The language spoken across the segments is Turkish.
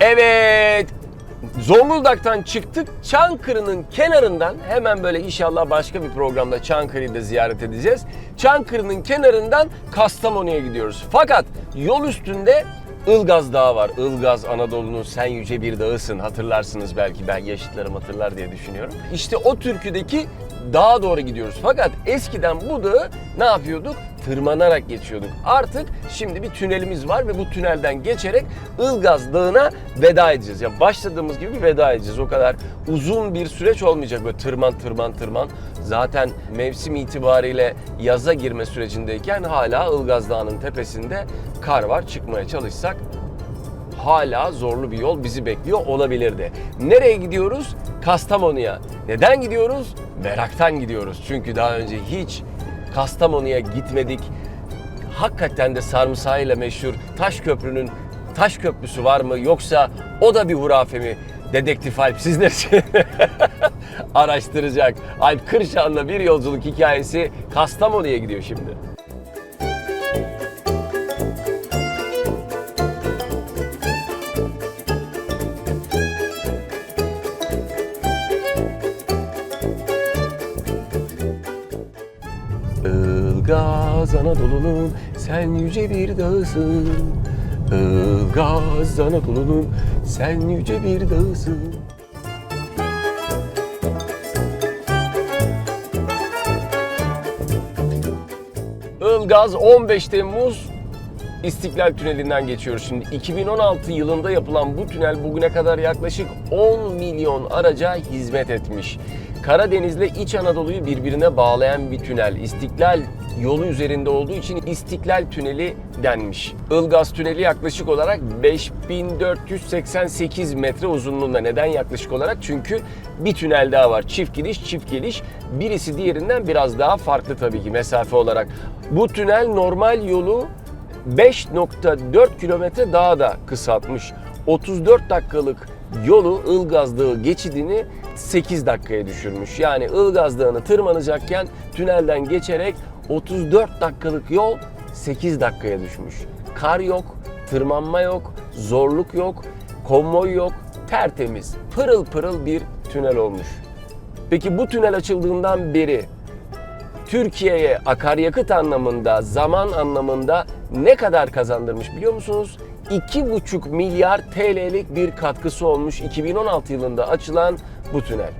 Evet. Zonguldak'tan çıktık. Çankırı'nın kenarından hemen böyle inşallah başka bir programda Çankırı'yı da ziyaret edeceğiz. Çankırı'nın kenarından Kastamonu'ya gidiyoruz. Fakat yol üstünde Ilgaz Dağı var. Ilgaz Anadolu'nun sen yüce bir dağısın. Hatırlarsınız belki ben yaşıtlarım hatırlar diye düşünüyorum. İşte o türküdeki dağa doğru gidiyoruz. Fakat eskiden bu dağı ne yapıyorduk? Tırmanarak geçiyorduk. Artık şimdi bir tünelimiz var ve bu tünelden geçerek Ilgaz Dağı'na veda edeceğiz. Ya başladığımız gibi veda edeceğiz. O kadar uzun bir süreç olmayacak böyle tırman tırman tırman. Zaten mevsim itibariyle yaza girme sürecindeyken hala Ilgaz Dağı'nın tepesinde kar var. Çıkmaya çalışsak hala zorlu bir yol bizi bekliyor olabilirdi. Nereye gidiyoruz? Kastamonu'ya. Neden gidiyoruz? Meraktan gidiyoruz. Çünkü daha önce hiç Kastamonu'ya gitmedik. Hakikaten de sarımsağıyla meşhur Taş Köprü'nün Taş Köprüsü var mı yoksa o da bir hurafe mi? Dedektif Alp sizler için araştıracak. Alp Kırşan'la bir yolculuk hikayesi Kastamonu'ya gidiyor şimdi. Ilgaz Anadolu'nun sen yüce bir dağısın. Ilgaz Anadolu'nun sen yüce bir dağısın. Ilgaz 15 Temmuz İstiklal Tüneli'nden geçiyoruz şimdi. 2016 yılında yapılan bu tünel bugüne kadar yaklaşık 10 milyon araca hizmet etmiş. Karadeniz'le İç Anadolu'yu birbirine bağlayan bir tünel. İstiklal yolu üzerinde olduğu için İstiklal Tüneli denmiş. Ilgaz Tüneli yaklaşık olarak 5488 metre uzunluğunda. Neden yaklaşık olarak? Çünkü bir tünel daha var. Çift gidiş, çift geliş. Birisi diğerinden biraz daha farklı tabii ki mesafe olarak. Bu tünel normal yolu 5.4 kilometre daha da kısaltmış. 34 dakikalık yolu Ilgaz Dağı geçidini 8 dakikaya düşürmüş. Yani Ilgaz Dağı'nı tırmanacakken tünelden geçerek 34 dakikalık yol 8 dakikaya düşmüş. Kar yok, tırmanma yok, zorluk yok, konvoy yok, tertemiz, pırıl pırıl bir tünel olmuş. Peki bu tünel açıldığından beri Türkiye'ye akaryakıt anlamında, zaman anlamında ne kadar kazandırmış biliyor musunuz? 2,5 milyar TL'lik bir katkısı olmuş 2016 yılında açılan bu tünel.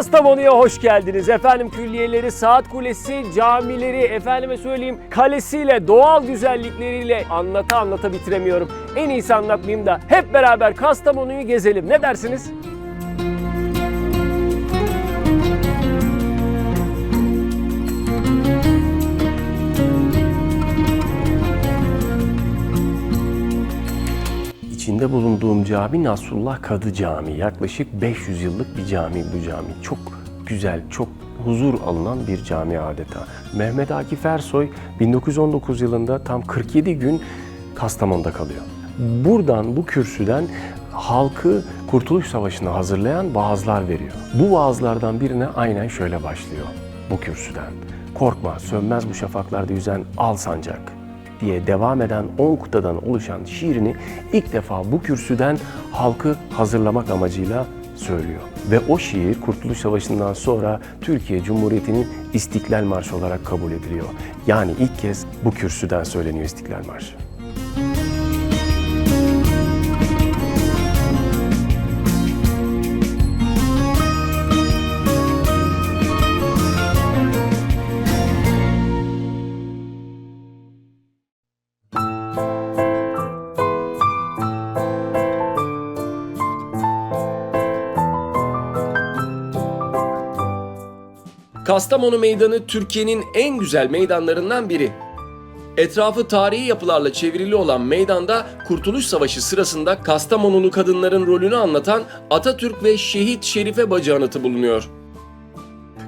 Kastamonu'ya hoş geldiniz. Efendim külliyeleri, saat kulesi, camileri, efendime söyleyeyim kalesiyle, doğal güzellikleriyle anlata anlata bitiremiyorum. En iyisi anlatmayayım da hep beraber Kastamonu'yu gezelim. Ne dersiniz? İçinde bulunduğum cami Nasrullah Kadı Camii. Yaklaşık 500 yıllık bir cami bu cami. Çok güzel, çok huzur alınan bir cami adeta. Mehmet Akif Ersoy 1919 yılında tam 47 gün Kastamonu'da kalıyor. Buradan, bu kürsüden halkı Kurtuluş Savaşı'na hazırlayan vaazlar veriyor. Bu vaazlardan birine aynen şöyle başlıyor bu kürsüden. Korkma, sönmez bu şafaklarda yüzen al sancak diye devam eden 10 kıtadan oluşan şiirini ilk defa bu kürsüden halkı hazırlamak amacıyla söylüyor. Ve o şiir Kurtuluş Savaşı'ndan sonra Türkiye Cumhuriyeti'nin İstiklal Marşı olarak kabul ediliyor. Yani ilk kez bu kürsüden söyleniyor İstiklal Marşı. Kastamonu Meydanı Türkiye'nin en güzel meydanlarından biri. Etrafı tarihi yapılarla çevrili olan meydanda Kurtuluş Savaşı sırasında Kastamonulu kadınların rolünü anlatan Atatürk ve Şehit Şerife Bacı anıtı bulunuyor.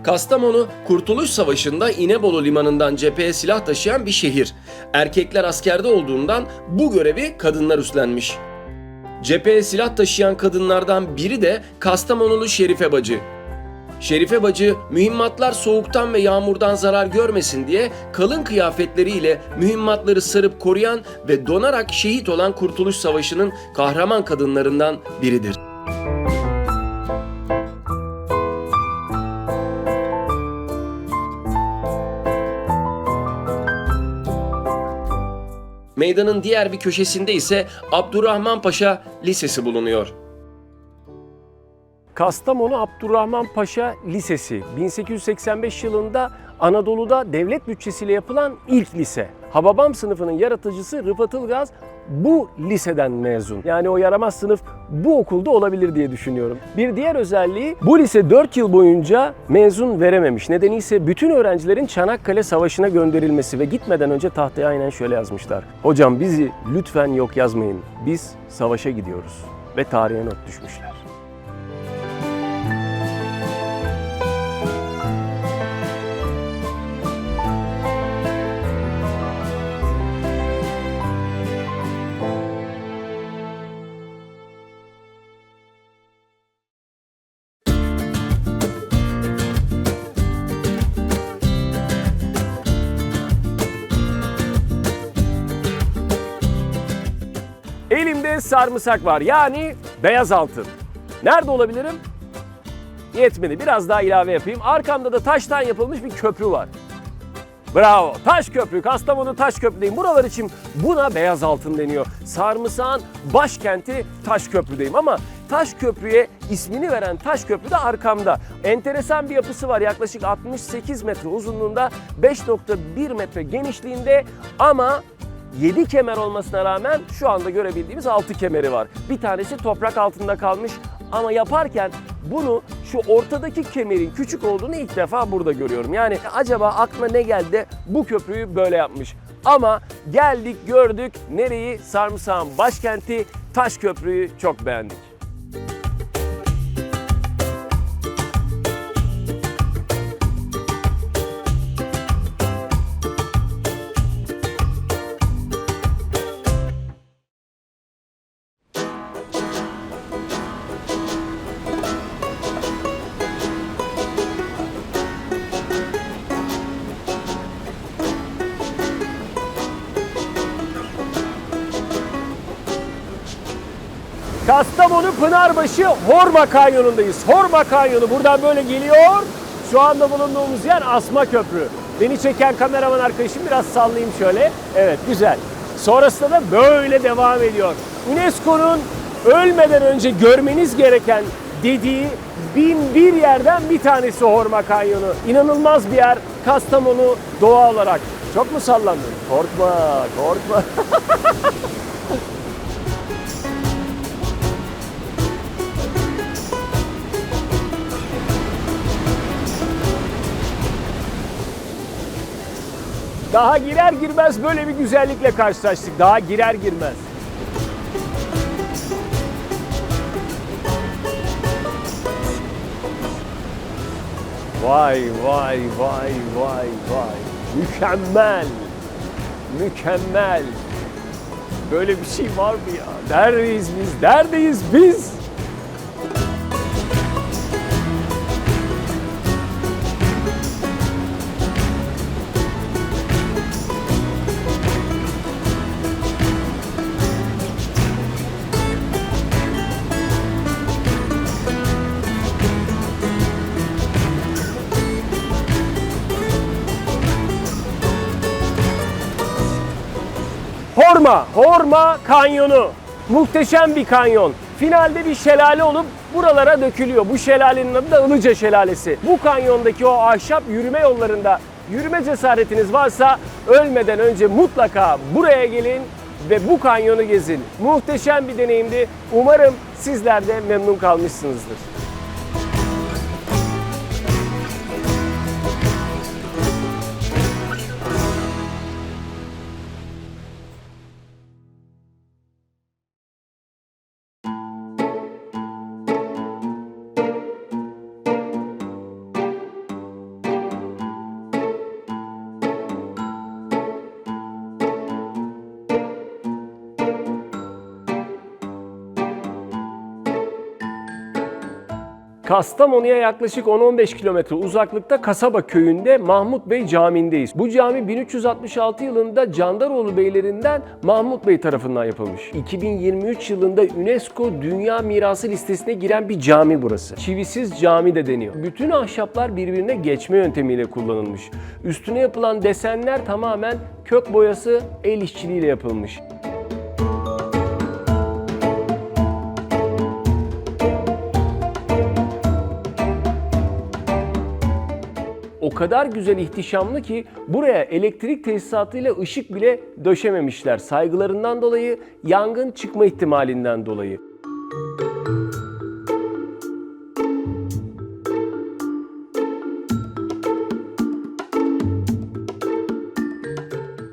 Kastamonu, Kurtuluş Savaşı'nda İnebolu Limanı'ndan cepheye silah taşıyan bir şehir. Erkekler askerde olduğundan bu görevi kadınlar üstlenmiş. Cepheye silah taşıyan kadınlardan biri de Kastamonulu Şerife Bacı. Şerife bacı mühimmatlar soğuktan ve yağmurdan zarar görmesin diye kalın kıyafetleriyle mühimmatları sarıp koruyan ve donarak şehit olan Kurtuluş Savaşı'nın kahraman kadınlarından biridir. Meydanın diğer bir köşesinde ise Abdurrahman Paşa Lisesi bulunuyor. Kastamonu Abdurrahman Paşa Lisesi 1885 yılında Anadolu'da devlet bütçesiyle yapılan ilk lise. Hababam sınıfının yaratıcısı Rıfat Ilgaz bu liseden mezun. Yani o yaramaz sınıf bu okulda olabilir diye düşünüyorum. Bir diğer özelliği bu lise 4 yıl boyunca mezun verememiş. Nedeni ise bütün öğrencilerin Çanakkale Savaşı'na gönderilmesi ve gitmeden önce tahtaya aynen şöyle yazmışlar. Hocam bizi lütfen yok yazmayın. Biz savaşa gidiyoruz. Ve tarihe not düşmüşler. Sarımsak var. Yani beyaz altın. Nerede olabilirim? Yetmedi. Biraz daha ilave yapayım. Arkamda da taştan yapılmış bir köprü var. Bravo. Taş köprü. Kastamonu taş köprüdeyim. Buralar için buna beyaz altın deniyor. Sarımsağın başkenti taş köprüdeyim ama taş köprüye ismini veren taş köprü de arkamda. Enteresan bir yapısı var. Yaklaşık 68 metre uzunluğunda, 5.1 metre genişliğinde ama 7 kemer olmasına rağmen şu anda görebildiğimiz 6 kemeri var. Bir tanesi toprak altında kalmış ama yaparken bunu şu ortadaki kemerin küçük olduğunu ilk defa burada görüyorum. Yani acaba aklına ne geldi de bu köprüyü böyle yapmış. Ama geldik gördük nereyi? Sarımsağın başkenti Taş Köprü'yü çok beğendik. Kastamonu Pınarbaşı Horma Kanyonu'ndayız. Horma Kanyonu buradan böyle geliyor. Şu anda bulunduğumuz yer Asma Köprü. Beni çeken kameraman arkadaşım biraz sallayayım şöyle. Evet güzel. Sonrasında da böyle devam ediyor. UNESCO'nun ölmeden önce görmeniz gereken dediği bin bir yerden bir tanesi Horma Kanyonu. İnanılmaz bir yer Kastamonu doğa olarak. Çok mu sallandın? Korkma, korkma. Daha girer girmez böyle bir güzellikle karşılaştık. Daha girer girmez. Vay vay vay vay vay. Mükemmel. Mükemmel. Böyle bir şey var mı ya? Neredeyiz biz? Neredeyiz biz? Horma, Horma Kanyonu. Muhteşem bir kanyon. Finalde bir şelale olup buralara dökülüyor. Bu şelalenin adı da Ilıca Şelalesi. Bu kanyondaki o ahşap yürüme yollarında yürüme cesaretiniz varsa ölmeden önce mutlaka buraya gelin ve bu kanyonu gezin. Muhteşem bir deneyimdi. Umarım sizler de memnun kalmışsınızdır. Kastamonu'ya yaklaşık 10-15 kilometre uzaklıkta Kasaba köyünde Mahmut Bey Camii'ndeyiz. Bu cami 1366 yılında Candaroğlu beylerinden Mahmut Bey tarafından yapılmış. 2023 yılında UNESCO Dünya Mirası listesine giren bir cami burası. Çivisiz cami de deniyor. Bütün ahşaplar birbirine geçme yöntemiyle kullanılmış. Üstüne yapılan desenler tamamen kök boyası el işçiliğiyle yapılmış. Kadar güzel ihtişamlı ki buraya elektrik tesisatıyla ışık bile döşememişler. Saygılarından dolayı, yangın çıkma ihtimalinden dolayı.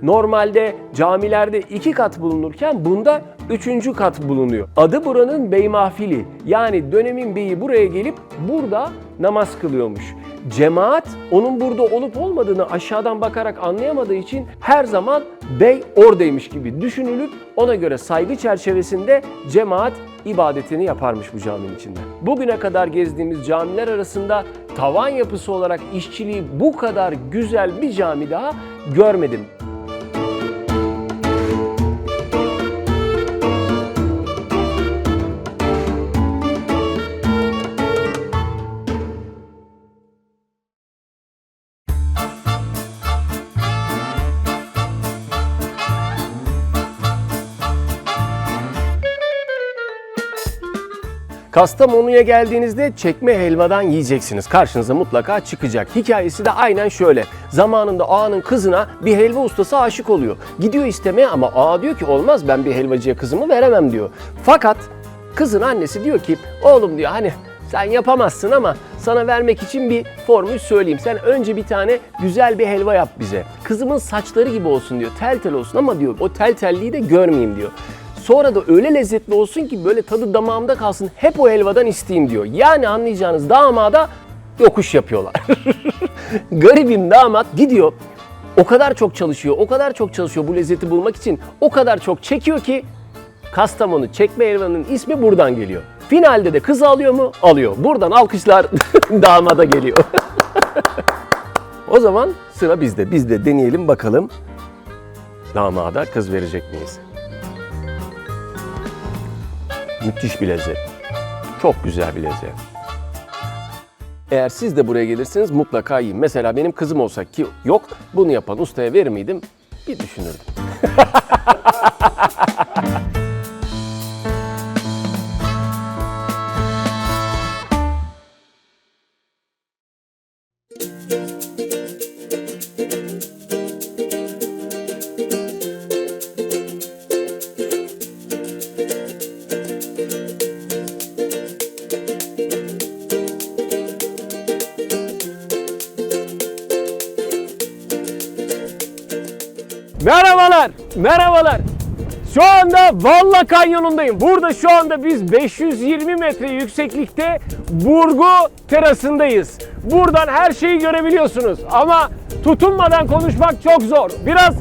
Normalde camilerde iki kat bulunurken bunda üçüncü kat bulunuyor. Adı buranın Bey Mahfili. Yani dönemin beyi buraya gelip burada namaz kılıyormuş. Cemaat onun burada olup olmadığını aşağıdan bakarak anlayamadığı için her zaman bey oradaymış gibi düşünülüp ona göre saygı çerçevesinde cemaat ibadetini yaparmış bu caminin içinde. Bugüne kadar gezdiğimiz camiler arasında tavan yapısı olarak işçiliği bu kadar güzel bir cami daha görmedim. Kastamonu'ya geldiğinizde çekme helvadan yiyeceksiniz. Karşınıza mutlaka çıkacak. Hikayesi de aynen şöyle. Zamanında ağanın kızına bir helva ustası aşık oluyor. Gidiyor istemeye ama ağa diyor ki olmaz ben bir helvacıya kızımı veremem diyor. Fakat kızın annesi diyor ki oğlum diyor hani sen yapamazsın ama sana vermek için bir formül söyleyeyim. Sen önce bir tane güzel bir helva yap bize. Kızımın saçları gibi olsun diyor. Tel tel olsun ama diyor o tel telliği de görmeyeyim diyor. Sonra da öyle lezzetli olsun ki böyle tadı damağımda kalsın. Hep o helvadan isteyeyim diyor. Yani anlayacağınız damada yokuş yapıyorlar. Garibim damat gidiyor. O kadar çok çalışıyor, o kadar çok çalışıyor bu lezzeti bulmak için. O kadar çok çekiyor ki Kastamonu çekme helvanın ismi buradan geliyor. Finalde de kız alıyor mu? Alıyor. Buradan alkışlar damada geliyor. o zaman sıra bizde. Biz de deneyelim bakalım damada kız verecek miyiz? Müthiş bir lezzet. Çok güzel bir lezzet. Eğer siz de buraya gelirseniz mutlaka yiyin. Mesela benim kızım olsa ki yok bunu yapan ustaya verir miydim? Bir düşünürdüm. Merhabalar. Şu anda Valla Kanyonu'ndayım. Burada şu anda biz 520 metre yükseklikte Burgu terasındayız. Buradan her şeyi görebiliyorsunuz. Ama tutunmadan konuşmak çok zor. Biraz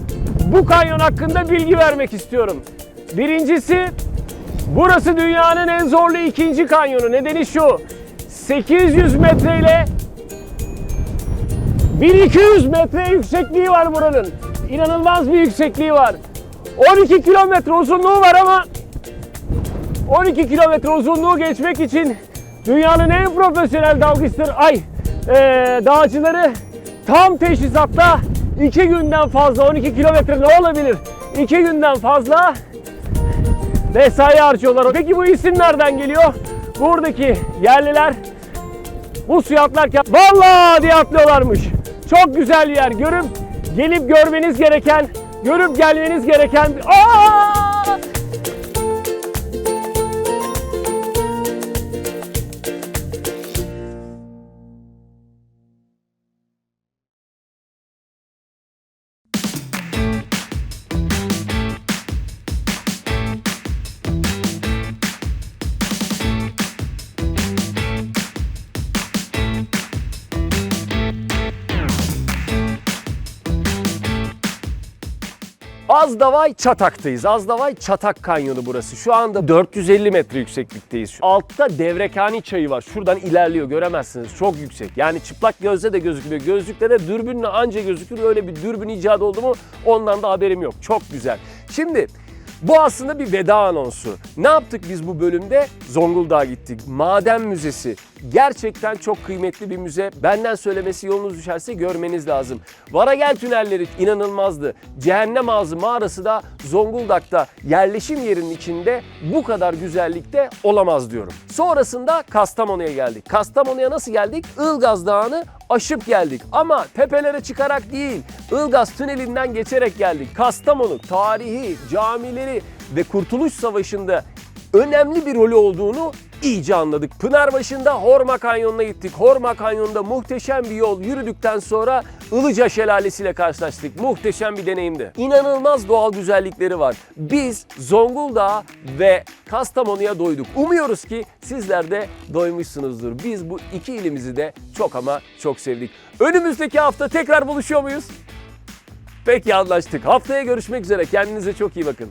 bu kanyon hakkında bilgi vermek istiyorum. Birincisi, burası dünyanın en zorlu ikinci kanyonu. Nedeni şu, 800 metre ile 1200 metre yüksekliği var buranın. İnanılmaz bir yüksekliği var. 12 kilometre uzunluğu var ama 12 kilometre uzunluğu geçmek için dünyanın en profesyonel dalgıçları, ay e, dağcıları tam teşhisatta 2 günden fazla 12 kilometre ne olabilir? iki günden fazla mesai harcıyorlar. Peki bu isim nereden geliyor? Buradaki yerliler bu suya atlarken vallahi diye atlıyorlarmış. Çok güzel yer. Görüp gelip görmeniz gereken, görüp gelmeniz gereken. Aa! Azdavay Çatak'tayız. Azdavay Çatak Kanyonu burası. Şu anda 450 metre yükseklikteyiz. Altta Devrekani çayı var. Şuradan ilerliyor göremezsiniz. Çok yüksek. Yani çıplak gözle de gözükmüyor. Gözlükte de dürbünle anca gözükür. Öyle bir dürbün icadı oldu mu ondan da haberim yok. Çok güzel. Şimdi bu aslında bir veda anonsu. Ne yaptık biz bu bölümde? Zonguldak'a gittik. Maden Müzesi. Gerçekten çok kıymetli bir müze. Benden söylemesi yolunuz düşerse görmeniz lazım. Varagel tünelleri inanılmazdı. Cehennem Ağzı mağarası da Zonguldak'ta yerleşim yerinin içinde bu kadar güzellikte olamaz diyorum. Sonrasında Kastamonu'ya geldik. Kastamonu'ya nasıl geldik? Ilgaz Dağı'nı aşıp geldik. Ama tepelere çıkarak değil, Ilgaz Tüneli'nden geçerek geldik. Kastamonu tarihi, camileri ve Kurtuluş Savaşı'nda önemli bir rolü olduğunu iyice anladık. Pınarbaşı'nda Horma Kanyonu'na gittik. Horma Kanyonu'nda muhteşem bir yol yürüdükten sonra Ilıca Şelalesi ile karşılaştık. Muhteşem bir deneyimdi. İnanılmaz doğal güzellikleri var. Biz Zonguldak'a ve Kastamonu'ya doyduk. Umuyoruz ki sizler de doymuşsunuzdur. Biz bu iki ilimizi de çok ama çok sevdik. Önümüzdeki hafta tekrar buluşuyor muyuz? Peki anlaştık. Haftaya görüşmek üzere. Kendinize çok iyi bakın.